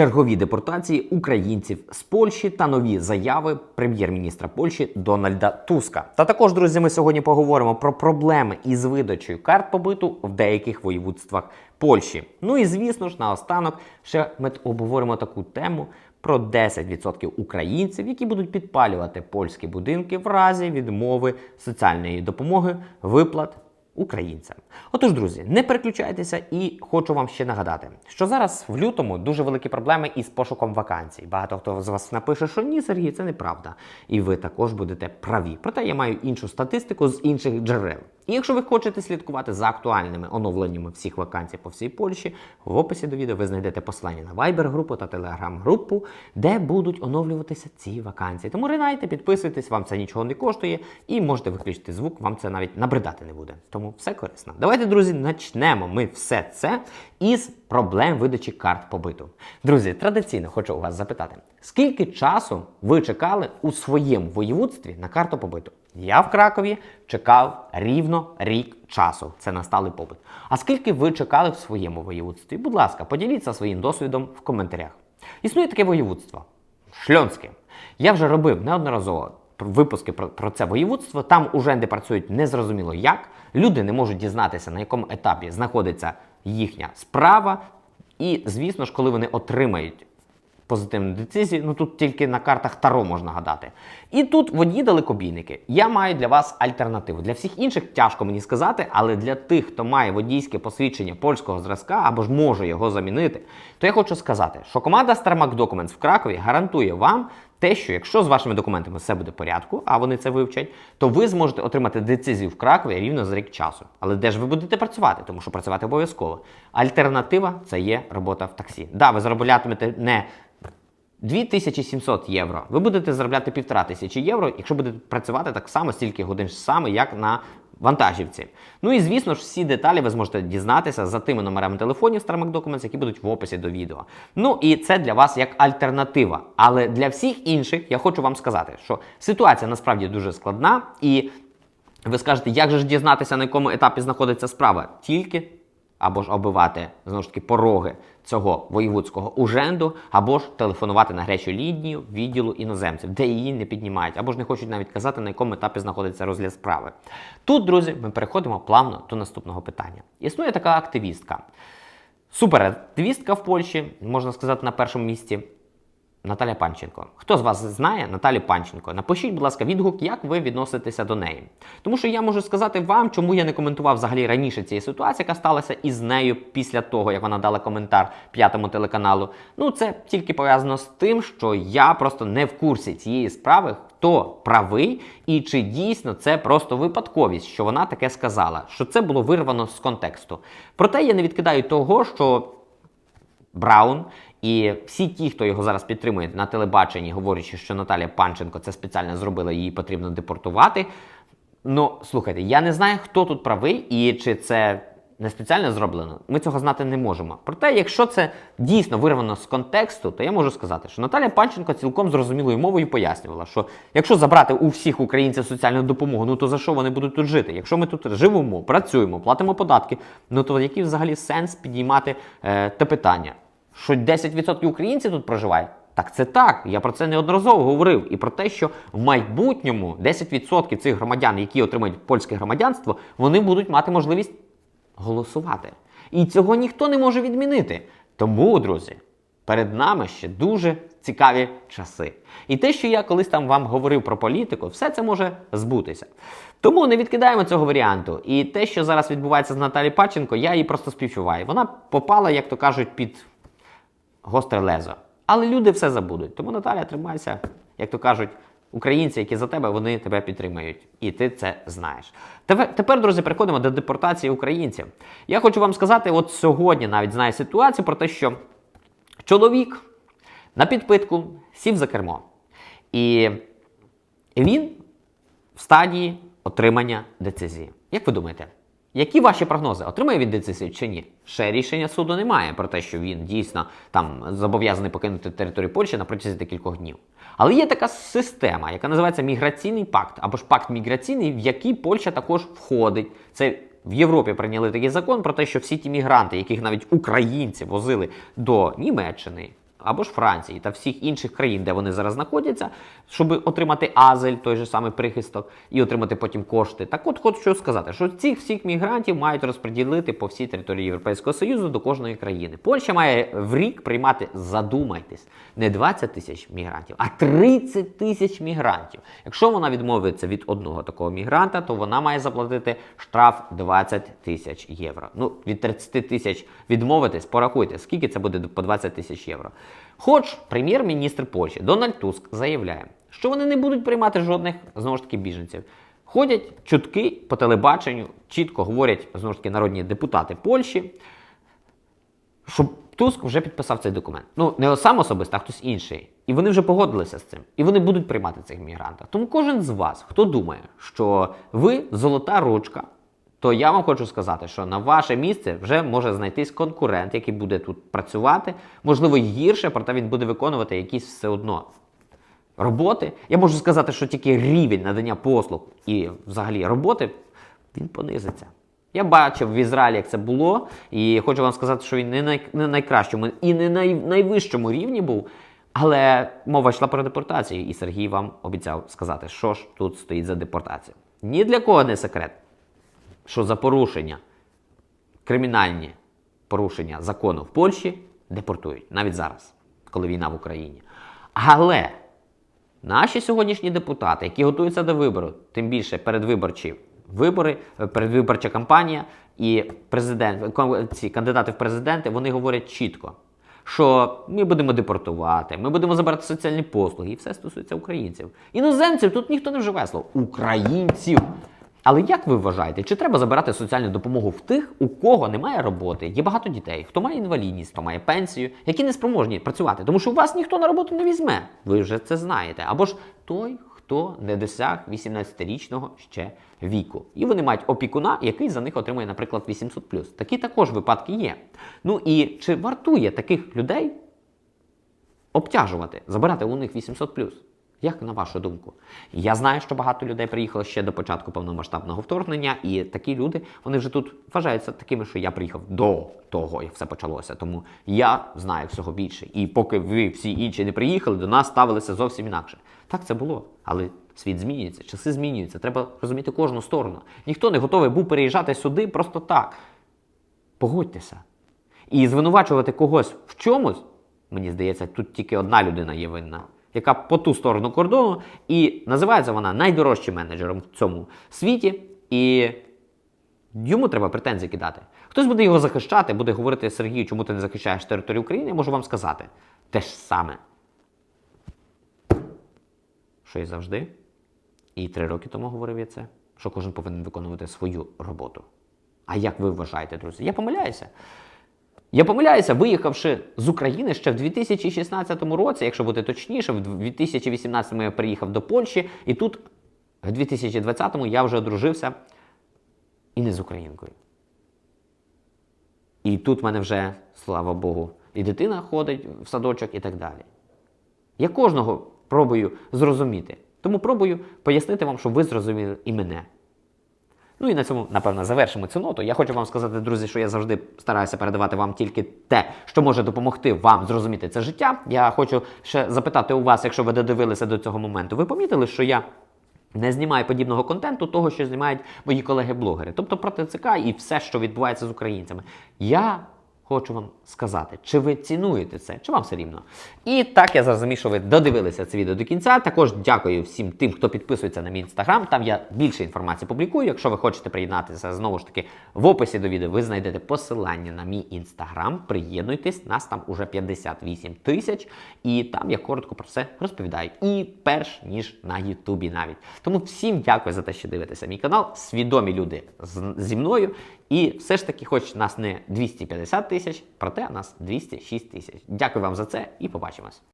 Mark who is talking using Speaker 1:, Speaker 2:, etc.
Speaker 1: чергові депортації українців з Польщі та нові заяви прем'єр-міністра Польщі Дональда Туска. Та також, друзі, ми сьогодні поговоримо про проблеми із видачею карт побиту в деяких воєводствах Польщі. Ну і звісно ж, наостанок ще ми обговоримо таку тему. Про 10% українців, які будуть підпалювати польські будинки в разі відмови соціальної допомоги, виплат українцям. Отож, друзі, не переключайтеся і хочу вам ще нагадати, що зараз в лютому дуже великі проблеми із пошуком вакансій. Багато хто з вас напише, що ні, Сергій, це неправда. І ви також будете праві. Проте я маю іншу статистику з інших джерел. І якщо ви хочете слідкувати за актуальними оновленнями всіх вакансій по всій Польщі, в описі до відео ви знайдете посилання на Viber-групу та Telegram-групу, де будуть оновлюватися ці вакансії. Тому ринайте, підписуйтесь, вам це нічого не коштує, і можете виключити звук, вам це навіть набридати не буде. Тому все корисно. Давайте, друзі, почнемо ми все це із проблем видачі карт побиту. Друзі, традиційно хочу у вас запитати, скільки часу ви чекали у своєму воєводстві на карту побиту? Я в Кракові чекав рівно рік часу. Це на сталий побит. А скільки ви чекали в своєму воєводстві? Будь ласка, поділіться своїм досвідом в коментарях. Існує таке воєводство шльонське. Я вже робив неодноразово випуски про, про це воєводство. Там уже не працюють незрозуміло як. Люди не можуть дізнатися, на якому етапі знаходиться їхня справа. І, звісно ж, коли вони отримають позитивну децизію, ну тут тільки на картах Таро можна гадати. І тут водні далекобійники. Я маю для вас альтернативу. Для всіх інших тяжко мені сказати, але для тих, хто має водійське посвідчення польського зразка або ж може його замінити, то я хочу сказати, що команда Starmac Documents в Кракові гарантує вам те, що якщо з вашими документами все буде в порядку, а вони це вивчать, то ви зможете отримати децизію в Кракові рівно за рік часу. Але де ж ви будете працювати? Тому що працювати обов'язково. Альтернатива це є робота в таксі. Да, ви зароблятимете не 2700 євро. Ви будете заробляти півтора тисячі євро, якщо будете працювати так само стільки годин саме, як на вантажівці. Ну і звісно ж, всі деталі ви зможете дізнатися за тими номерами телефонів Starmac Documents, які будуть в описі до відео. Ну і це для вас як альтернатива. Але для всіх інших я хочу вам сказати, що ситуація насправді дуже складна, і ви скажете, як же ж дізнатися, на якому етапі знаходиться справа? Тільки або ж оббивати знову ж таки пороги цього воєвудського уженду, або ж телефонувати на гарячу лінію відділу іноземців, де її не піднімають, або ж не хочуть навіть казати, на якому етапі знаходиться розгляд справи. Тут, друзі, ми переходимо плавно до наступного питання. Існує така активістка. Суперактивістка в Польщі, можна сказати, на першому місці. Наталя Панченко. Хто з вас знає Наталю Панченко? Напишіть, будь ласка, відгук, як ви відноситеся до неї. Тому що я можу сказати вам, чому я не коментував взагалі раніше цієї ситуації, яка сталася із нею після того, як вона дала коментар п'ятому телеканалу. Ну, це тільки пов'язано з тим, що я просто не в курсі цієї справи, хто правий і чи дійсно це просто випадковість, що вона таке сказала, що це було вирвано з контексту. Проте я не відкидаю того, що Браун. І всі ті, хто його зараз підтримує на телебаченні, говорячи, що Наталія Панченко це спеціально зробила, її потрібно депортувати. Ну, слухайте, я не знаю, хто тут правий і чи це не спеціально зроблено. Ми цього знати не можемо. Проте, якщо це дійсно вирвано з контексту, то я можу сказати, що Наталія Панченко цілком зрозумілою мовою пояснювала, що якщо забрати у всіх українців соціальну допомогу, ну то за що вони будуть тут жити? Якщо ми тут живемо, працюємо, платимо податки, ну то який взагалі сенс підіймати е, те питання? Що 10% українців тут проживає. Так це так. Я про це неодноразово говорив. І про те, що в майбутньому 10% цих громадян, які отримають польське громадянство, вони будуть мати можливість голосувати. І цього ніхто не може відмінити. Тому, друзі, перед нами ще дуже цікаві часи. І те, що я колись там вам говорив про політику, все це може збутися. Тому не відкидаємо цього варіанту. І те, що зараз відбувається з Наталі Паченко, я її просто співчуваю. Вона попала, як то кажуть, під гостре лезо. Але люди все забудуть. Тому Наталя, тримайся, як то кажуть, українці, які за тебе, вони тебе підтримають. І ти це знаєш. Тепер, друзі, переходимо до депортації українців. Я хочу вам сказати, от сьогодні навіть знаю ситуацію про те, що чоловік на підпитку сів за кермо. І він в стадії отримання децизії. Як ви думаєте? Які ваші прогнози? Отримає він децизію чи ні? Ще рішення суду немає про те, що він дійсно там зобов'язаний покинути територію Польщі на протязі декількох днів. Але є така система, яка називається міграційний пакт або ж пакт міграційний, в який Польща також входить. Це в Європі прийняли такий закон про те, що всі ті мігранти, яких навіть українці возили до Німеччини, або ж Франції та всіх інших країн, де вони зараз знаходяться, щоб отримати азель, той же самий прихисток, і отримати потім кошти. Так от хочу сказати, що цих всіх мігрантів мають розподілити по всій території Європейського Союзу до кожної країни. Польща має в рік приймати, задумайтесь, не 20 тисяч мігрантів, а 30 тисяч мігрантів. Якщо вона відмовиться від одного такого мігранта, то вона має заплатити штраф 20 тисяч євро. Ну, від 30 тисяч відмовитись, порахуйте, скільки це буде по 20 тисяч євро. Хоч прем'єр-міністр Польщі Дональд Туск заявляє, що вони не будуть приймати жодних знову ж таки біженців. Ходять чутки по телебаченню, чітко говорять знову ж таки народні депутати Польщі, щоб Туск вже підписав цей документ. Ну, не сам особисто, а хтось інший. І вони вже погодилися з цим. І вони будуть приймати цих мігрантів. Тому кожен з вас, хто думає, що ви золота ручка, то я вам хочу сказати, що на ваше місце вже може знайтись конкурент, який буде тут працювати, можливо, гірше, проте він буде виконувати якісь все одно роботи. Я можу сказати, що тільки рівень надання послуг і взагалі роботи він понизиться. Я бачив в Ізраїлі, як це було, і хочу вам сказати, що він не най, не найкращому і не най, найвищому рівні був. Але мова йшла про депортацію, і Сергій вам обіцяв сказати, що ж тут стоїть за депортацію. Ні для кого не секрет, що за порушення, кримінальні порушення закону в Польщі депортують навіть зараз, коли війна в Україні. Але Наші сьогоднішні депутати, які готуються до вибору, тим більше передвиборчі вибори, е, передвиборча кампанія і президент, ці кандидати в президенти, вони говорять чітко, що ми будемо депортувати, ми будемо забирати соціальні послуги, і все стосується українців. Іноземців тут ніхто не вживає слово українців. Але як ви вважаєте, чи треба забирати соціальну допомогу в тих, у кого немає роботи? Є багато дітей, хто має інвалідність, хто має пенсію, які не спроможні працювати, тому що у вас ніхто на роботу не візьме. Ви вже це знаєте. Або ж той, хто не досяг 18-річного ще віку. І вони мають опікуна, який за них отримує, наприклад, 800 Такі також випадки є. Ну і чи вартує таких людей обтяжувати, забирати у них 800 Як на вашу думку? Я знаю, що багато людей приїхало ще до початку повномасштабного вторгнення, і такі люди вони вже тут вважаються такими, що я приїхав до того, як все почалося. Тому я знаю всього більше. І поки ви всі інші не приїхали, до нас ставилися зовсім інакше. Так це було, але світ змінюється, часи змінюються. Треба розуміти кожну сторону. Ніхто не готовий був переїжджати сюди просто так. Погодьтеся. І звинувачувати когось в чомусь, мені здається, тут тільки одна людина є винна, яка по ту сторону кордону, і називається вона найдорожчим менеджером в цьому світі. І йому треба претензії кидати. Хтось буде його захищати, буде говорити Сергію, чому ти не захищаєш територію України, я можу вам сказати. Те ж саме. Що і завжди. І три роки тому говорив я це, що кожен повинен виконувати свою роботу. А як ви вважаєте, друзі? Я помиляюся. Я помиляюся, виїхавши з України ще в 2016 році, якщо бути точніше, в 2018 я приїхав до Польщі, і тут, в 2020 я вже одружився і не з українкою. І тут в мене вже, слава Богу, і дитина ходить в садочок і так далі. Я кожного пробую зрозуміти. Тому пробую пояснити вам, щоб ви зрозуміли і мене. Ну і на цьому, напевно, завершимо цю ноту. Я хочу вам сказати, друзі, що я завжди стараюся передавати вам тільки те, що може допомогти вам зрозуміти це життя. Я хочу ще запитати у вас, якщо ви додивилися до цього моменту, ви помітили, що я не знімаю подібного контенту, того, що знімають мої колеги-блогери, тобто про ТЦК і все, що відбувається з українцями. Я хочу вам сказати, чи ви цінуєте це, чи вам все рівно. І так я зрозумів, що ви додивилися це відео до кінця. Також дякую всім тим, хто підписується на мій інстаграм. Там я більше інформації публікую. Якщо ви хочете приєднатися, знову ж таки, в описі до відео ви знайдете посилання на мій інстаграм. Приєднуйтесь, нас там уже 58 тисяч, і там я коротко про все розповідаю. І перш ніж на Ютубі навіть. Тому всім дякую за те, що дивитеся мій канал. Свідомі люди зі мною. І все ж таки, хоч нас не 250 тисяч, проте нас 206 тисяч. Дякую вам за це і побачимось.